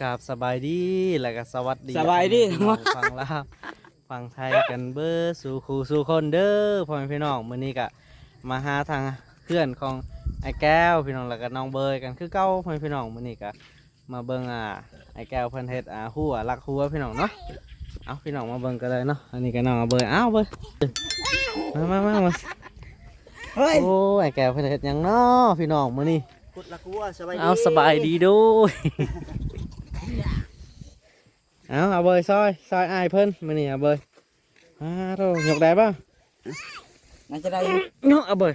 กราบสบายดีแล้วก็สวัสดีสบายดี พี่น้องฟังลาวฟังไทยกันเบอร์สู่ครูสู่คนเด้อพ่อแม่พี่น้องมื้อนี้ก็มาหาทางเพื่อนของไอ้แก้วพี่น้องแล้วก็น้องเบยกันคือเก่าพ่อแม่พี่น้องมื้อนี้ก็มาเบิ่งอ่าไอ้แก้วเพิ่นเฮ็ดอ่าหัวลักหัวพี่น้องเนาะเอาพี่น้องมาเบิ่งกันเลยเนาะอันนี้ก็น้องเอาเบยอ้าวเบยมามามามาเฮ้ยโอ้ไอ้แก้วเพิ่นเฮ็ดหยังเนาะพี่น้องมื้อนี้กุดละกัวสบายดีเอาสบายดีด้วย เอาเอาเบยซอยซอยอายเพิ่นมานี่เอาเบยอ้าโธ่ยกได้ป่ะน่าจะได้อยู่เนาะเอาเบย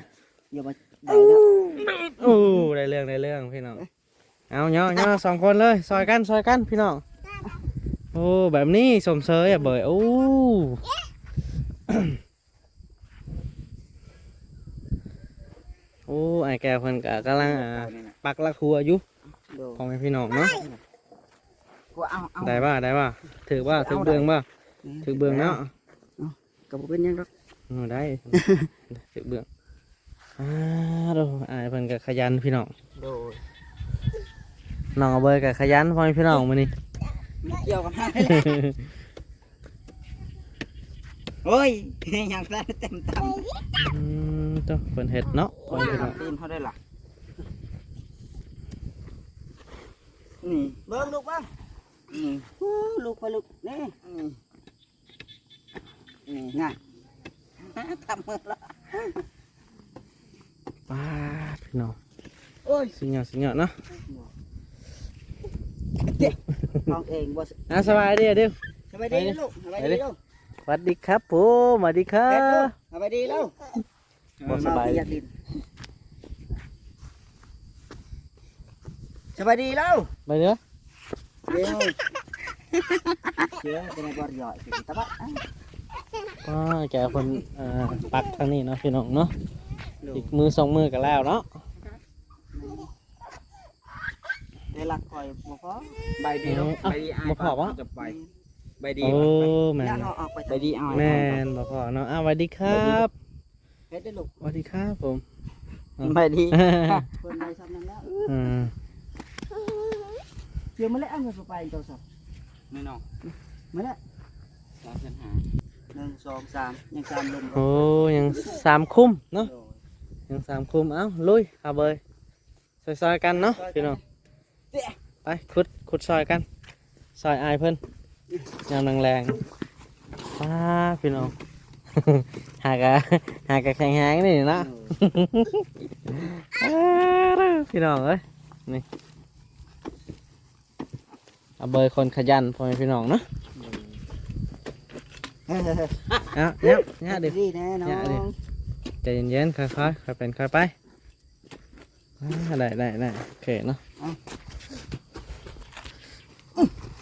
อย่ามาได้แล้วโอ้ได้เรื่องได้เรื่องพี่น้องเอาเนาะเนาะสองคนเลยซอยกันซอยกันพี่น้องโอ้แบบนี้สมเสยอะเบยโอ้โอ้ไอ้แก้วเพิ่นก็กำลังอ่าปักละครัวอยู่ดูของพี่น้องเนาะ กัวเอาเอาได้ป่ะได้ป่ะถือว่าถือเบืองป่ะถือเบืองเนาะก็บ่เป็นหยังหรอกอือได้ถือเบืองอ่าดูอ่าเพิ่นก็ขยันพี่น้องดูน้องเอาเบยก็ขยันพ่อแม่พี่น้องมื้อนี้มีเกี่ยวกับห้าเลยโอ้ยยังได้เต็มตำอืมตัวเพิ่นเฮ็ดเนาะพ่อแม่พี่น้องตีนเขาได้ล่ะนี่เบิ่งลูกบ้างนี่ฮู้ ลูกไปลูกนี่นี่นี่ง่ายทำมือละป้าดพี่น้องโอ้ยสิเหยาะสิเหยาะเนาะน้องเองบ่อะสบายดีอะเด้อสบายดีลูกสบายดีลูกสวัสดีครับผมสวัสดีครัเฮ็ดลูกบสบายดีแล้วบ่สบายอยากดินสบายดีแล้วไปเด้อ เดี๋ยวเดี๋ยวจะไม่บอดหยอดสิตะบะป้าแกเพิ่นเอ่อปักทางนี้เนาะพี่น้องเนาะอีกมือสองมือก็แล้วเนาะได้หลักคอยบ่พอใบดีเอ้าลูกเอ้าใบดีอายบ่พอวะจะไปใบดีโอ้แม่นย่าเอาออกไปใบดีอายแม่นบ่พอเนาะอ้าวสวัสดีครับเฮ็ดได้ลูกสวัสดีครับผมใบดีเพิ่นได้ซ้ำนั้นแล้ว อืมเดี๋ยวมาแล้วเอาเงินไปเจ้าสับไม่น้องมาแล้วสามเส้นหาหนึ่งสองสามยังสามลมโอ้ยังสามคุ้มเนาะยังสามคุ้มเอ้าลุยเอาเบยซอยๆกันเนาะพี่น้องไปขุดขุดซอยกันซอยอายเพิ่นยามแรงๆป้าพี่น้องหากะหากะแข็งแรงนี่เนาะอ้าวพี่น้องเอ้ยนี่ เอาเบยคนขยันพ่อแม่พี่น้องเนาะเอาเนี่ยเนี่ยเดี๋ยวดีแน่น้อเนี่ยดิงใจเย็นๆค่อยๆค่อยเป็นค่อยไปอ่าได้ได้ได้โอเคเนาะ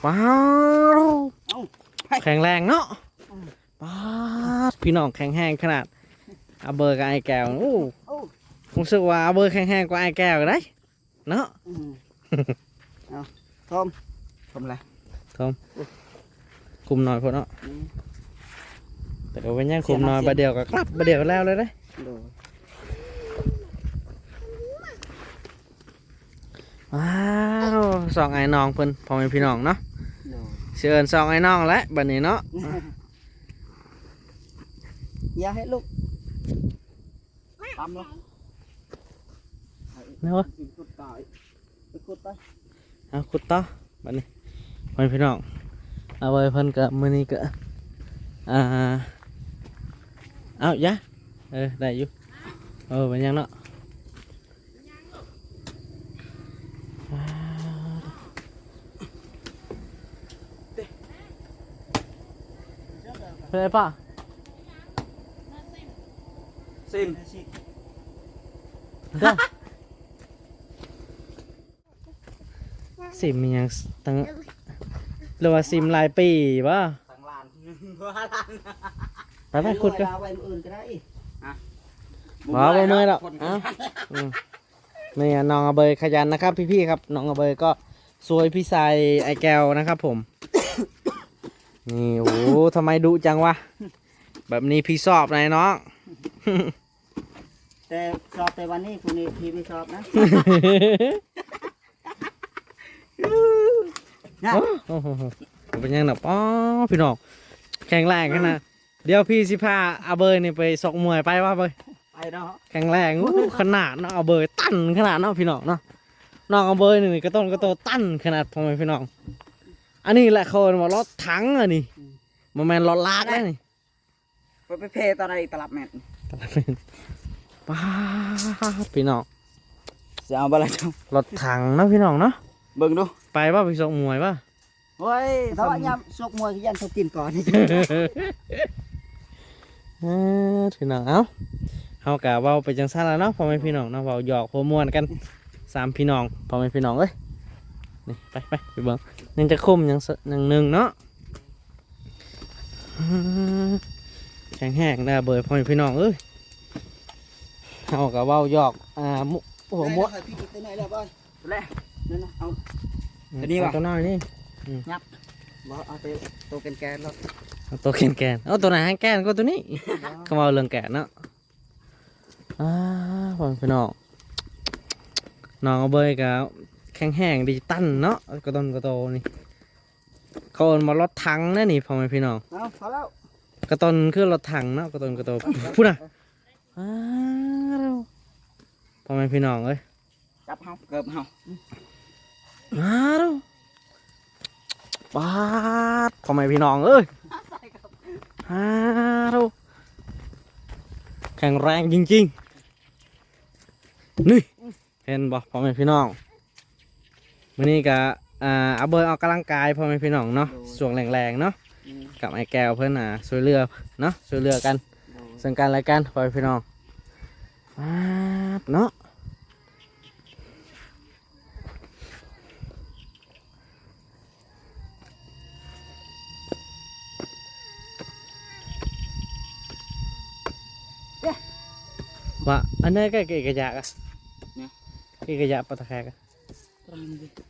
ว้าวแข็งแรงเนาะป้าดพี่น้องแข็งแรงขนาดเอาเบอร์กับไอ้แก้วโอ้โอ้ผมรู้สึกว่าเอาเบอร์แข็งแรงกว่าไอ้แก้วได้เนาะอืม เอาทมทมอะไรคุมหน่อยพอเนาะแต่เดี๋ยวเป็นยังคุมหน่อยประเดี๋ยวก็กลับประเดี๋ยวแล้วเลยได้ดูว้าวสองไอ้น้องเพิ่นพ่อแม่พี่น้องเนาะดูเชิญสองไอ้น้องและบัดนี้เนาะอย่าให้ลูกตำเลยเนาะขุดต่อยไปขุดไปเอาขุดต่อบัดนี้ พ่อแม่พี่น้องเอาไว้เพิ่นก็มื้อนี้ก็อ่าเอายะเออได้อยู่เออเป็นยังเนาะว้าวเป็นไรป่ะซิมเด้อสิมมีหยังตั้ง หรือว่าสิมหลายปีป่ะสังลานว่าลานไปไปขุดกัน เอาไว้มื้ออื่นก็ได้บ่บ่เมื่อยหรอกเอ้า อืมนี่น้องอเบยขยันนะครับ พี่ๆครับน้องอเบยก็สวยพี่ชายไอแก้วนะครับ ผม นี่โอ้โหทำไมดุจังวะแบบนี้พี่สอบนายน้อง แต่สอบแต่วันนี้คุณนี่พี่ไม่สอบนะ นะโอ้โหเป็นยังไงป้อพี่น้องแข็งแรงขนาดเดี๋ยวพี่สิพาอาเบยนี่ไปสอกมวยไปว่าเบยไปเนาะแข็งแรงอู้ขนาดเนาะอาเบยตั้นขนาดเนาะพี่น้องเนาะน้องอาเบยนี่ก็ต้นก็โตตั้นขนาดพ่อแม่พี่น้อง อันนี้แหละเขาเรียกว่ารถถังอะนี่มันแมนรถลากได้นี่ไปไปเพตอนไหนตลับแม่นป้าดพี่น้องจะเอาบ่ล่ะเจ้ารถถังเนาะพี่น้องเนาะเบิ่งดู ไปว่าไปสอกมวยป่ะโอ้ยถ้าว่ายามชกมวยคือยันเขากินก่อนเออพี่น้องเอ้าเฮากะเว้าไปจังซั่นแล้วเนาะพ่อแม่พี่น้องเนาะเว้าหยอกหัวม่วนกันสามพี่น้องพ่อแม่พี่น้องเอ้ยนี่ไปไปไปเบิ่งยังจะคุมยังสยังหนึ่งเนาะอืมแข็งแห้งได้เบยพ่อแม่พี่น้องเอ้ยเฮากะเว้าหยอกอ่ามุหัวม่วนพี่กินตัวไหนแล้วบ่แล้วนั่นนะเอา ตัวนี้วะ เอาตัวน้อยนี่บ่เอาไปตัวแกนๆแล้วเอาตัวแกนแกนๆเอาตัวไหนให้แกนก็ตัวนี้เขามาเอาเรื่องแกะเนาะอ้าพ่อแม่พี่น้องน้องเอาเบยกับแข็งแห้งดิจิตัลเนาะกระต้นกระโตนี่เขาเอามารถถังนะนี่พ่อแม่พี่น้องเอาพอแล้วกระต้นคือรถถังเนาะกระต้นกระโตพูดนะอ้าวพ่อแม่พี่น้องเอ้ยจับเฮาเกิบเฮา อ้าวปาดพ่อแม่พี่น้องเอ้ยอ้าวแข็งแรงจริงๆ นี่ เห็นบ่พ่อแม่พี่น้องมื้อนี้ก็อ่าเอาเบยออกกำลังกายพ่อแม่พี่น้องเนาะส่วงแรงๆเนาะอืมกับไอ้แก้วเพื่อนอะช่วยเรือเนาะช่วยเรือกันซึ่งกันและกันพ่อแม่พี่น้องปาดเนาะว่าอันนั้นก็เกะกะยะกะเกะกะยะปะตะแค กะ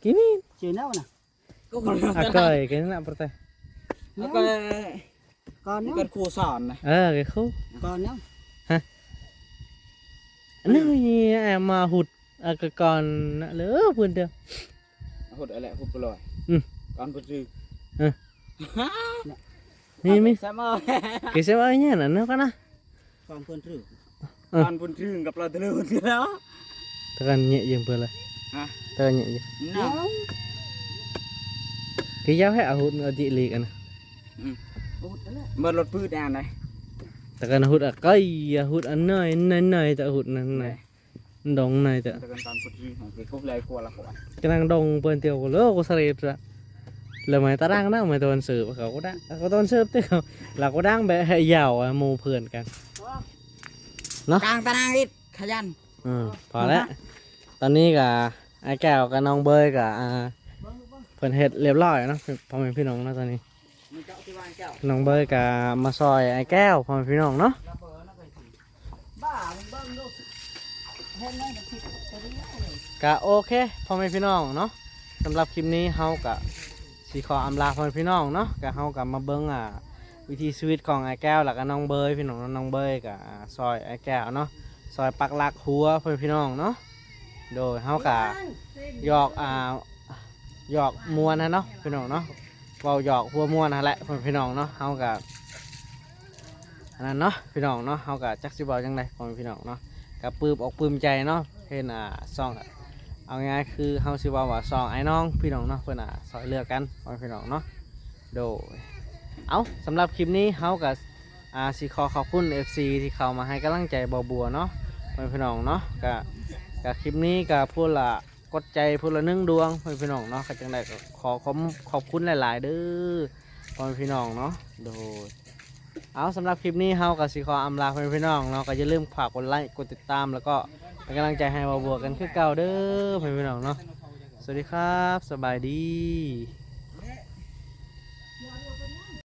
กินนี่ Chưa nấu nè อะเกยกินน่ะปะตะ Nó có con nó con khu sòn này เออเกะคู่ con nó อันนี้แอมมาหุดอะกะก่อนน่ะเหลือเพื่อนเดียว hụt ở lại hụt rồi Ừ. con bự trừ นี่มิ sao mơ กี่เสียว่าไอ้เนี่ยน่ะเนาะกันนะ con con trừ Ừ. con bự trừ gặp là từ lâu từ đó ตะกัน nhẹ dừng vừa lại ฮะตะกัน nhẹ dừng nào cái giáo hệ hụt ở địa lý กันนะ Út đó là mơ lột bự đàn này ตะกันหดอะก้อยอะหดอันเนยเนยเนยตะหดนั่นไหนดงเนยตะ từ con con bự trừ cái cúp lại của là khỏi กำลังดง เปิ้นเตียวก็เลิกก็สรีระแล้วไม่ตาดังนะไม่ตอนสืบเขาก็ได้เขาตอนสืบเตียวเราก็ดังแบบให้ยาวอะหมู่เพื่อนกัน càng ta đang ít khả danh อืมพอแล้วตอนนี้กับไอ้แก้วกับน้องเบยกับอ่าเพิ่นเฮ็ดเรียบร้อยเนาะพ่อแม่พี่น้องเนาะตอนนี้ mình chọn cái bàn kẹo น้องเบยกับมาซอยไอ้แก้วพ่อแม่พี่น้องเนาะ là bờ nó phải chỉ bà mình bơm luôn hôm nay là thịt cái đấy này ก็โอเคพ่อแม่พี่น้องเนาะสำหรับคลิปนี้เฮากับสีขออำลาพ่อแม่พี่น้องเนาะก็เฮากับมาเบิ่งอ่า วิธีชีวิตของไอ้แก้วแล้วก็น้องเบยพี่น้องน้องเบยกับซอยไอ้แก้วเนาะซอยปักหลักหัวพ่อแม่พี่น้องเนาะโดยเฮากับหยอกอ่าหยอกมวนนะเนาะพี่น้องเนาะเบาหยอกหัวมวนนั่นแหละพ่อพี่น้องเนาะเฮากับอันนั้นเนาะพี่น้องเนาะเฮากับจักสิเบาจังไดพ่อพี่น้องเนาะกับปื้มอกปื้มใจเนาะเห็นอ่าซองเอาง่ายคือเฮาสิเว้าว่าซองไอ้น้องพี่น้องเนาะเพิ่นอะซอยเลือกกันพ่อพี่น้องเนาะโดย เอาสำหรับคลิปนี้เฮากับอาสิขอขอบคุณ FC ที่เข้ามาให้กำลังใจบาบัวเนาะพ่อพี่น้องเนาะก็กับคลิปนี้ก็พูดละกดใจพูดละนึ่งดวงพ่อแม่พี่น้องเนาะก็จังไดก็ขอขอบขอบคุณหลาย ๆ เด้อพ่อแม่พี่น้องเนาะโดยเอาสำหรับคลิปนี้เฮาก็สิขออำลาพ่อแม่พี่น้องเนาะก็อย่าลืมฝากกดไลค์กดติดตามแล้วก็เป็นกำลังใจให้บาบัวกันคือเก่าเด้อพ่อแม่พี่น้องเนาะสวัสดีครับ สบายดี